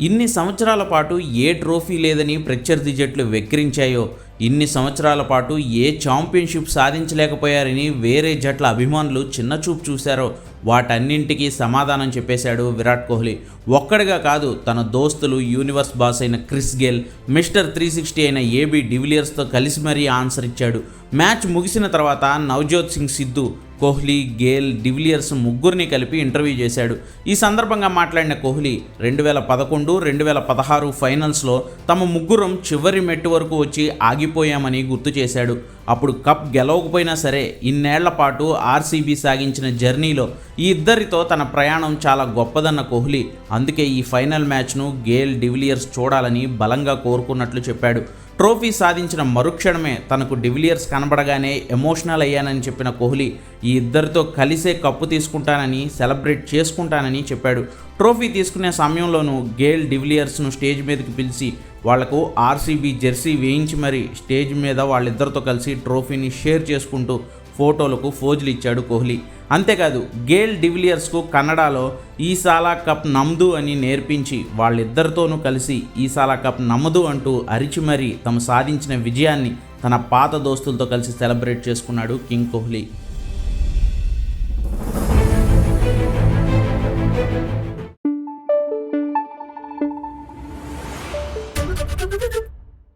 ఇన్ని సంవత్సరాల పాటు ఏ ట్రోఫీ లేదని ప్రత్యర్థి జట్లు వెక్కిరించాయో ఇన్ని సంవత్సరాల పాటు ఏ ఛాంపియన్షిప్ సాధించలేకపోయారని వేరే జట్ల అభిమానులు చిన్నచూపు చూశారో వాటన్నింటికీ సమాధానం చెప్పేశాడు విరాట్ కోహ్లీ. ఒక్కడిగా కాదు తన దోస్తులు యూనివర్స్ బాస్ అయిన Chris Gayle mister three sixty అయిన ఏబీ డివిలియర్స్తో కలిసి మరీ ఆన్సర్ ఇచ్చాడు. మ్యాచ్ ముగిసిన తర్వాత Navjot Singh Sidhu Kohli Gayle de Villiers ముగ్గురిని కలిపి ఇంటర్వ్యూ చేశాడు. ఈ సందర్భంగా మాట్లాడిన కోహ్లీ రెండు వేల పదకొండు రెండు వేల పదహారు ఫైనల్స్లో తమ ముగ్గురం చివరి మెట్టు వరకు వచ్చి ఆగిపోయామని గుర్తు చేశాడు. అప్పుడు కప్ గెలవకపోయినా సరే ఇన్నేళ్ళ పాటు ఆర్సీబీ సాగించిన జర్నీలో ఈ ఇద్దరితో తన ప్రయాణం చాలా గొప్పదన్న కోహ్లీ. అందుకే ఈ ఫైనల్ మ్యాచ్ను గేల్ డివిలియర్స్ చూడాలని బలంగా కోరుకున్నట్లు చెప్పాడు. ట్రోఫీ సాధించిన మరుక్షణమే తనకు డివిలియర్స్ కనబడగానే ఎమోషనల్ అయ్యానని చెప్పిన కోహ్లీ ఈ ఇద్దరితో కలిసే కప్పు తీసుకుంటానని సెలబ్రేట్ చేసుకుంటానని చెప్పాడు. ట్రోఫీ తీసుకునే సమయంలోనూ గేల్ డివిలియర్స్ను స్టేజ్ మీదకి పిలిచి వాళ్ళకు ఆర్సీబీ జెర్సీ వేయించి మరీ స్టేజ్ మీద వాళ్ళిద్దరితో కలిసి ట్రోఫీని షేర్ చేసుకుంటూ ఫోటోలకు ఫోజులు ఇచ్చాడు కోహ్లీ. అంతేకాదు గేల్ డివిలియర్స్కు కన్నడలో ఈసాలా కప్ నమ్దు అని నేర్పించి వాళ్ళిద్దరితోనూ కలిసి ఈసాలా కప్ నమ్మదు అంటూ అరిచి మరీ తమ సాధించిన విజయాన్ని తన పాత దోస్తులతో కలిసి సెలబ్రేట్ చేసుకున్నాడు కింగ్ కోహ్లీ.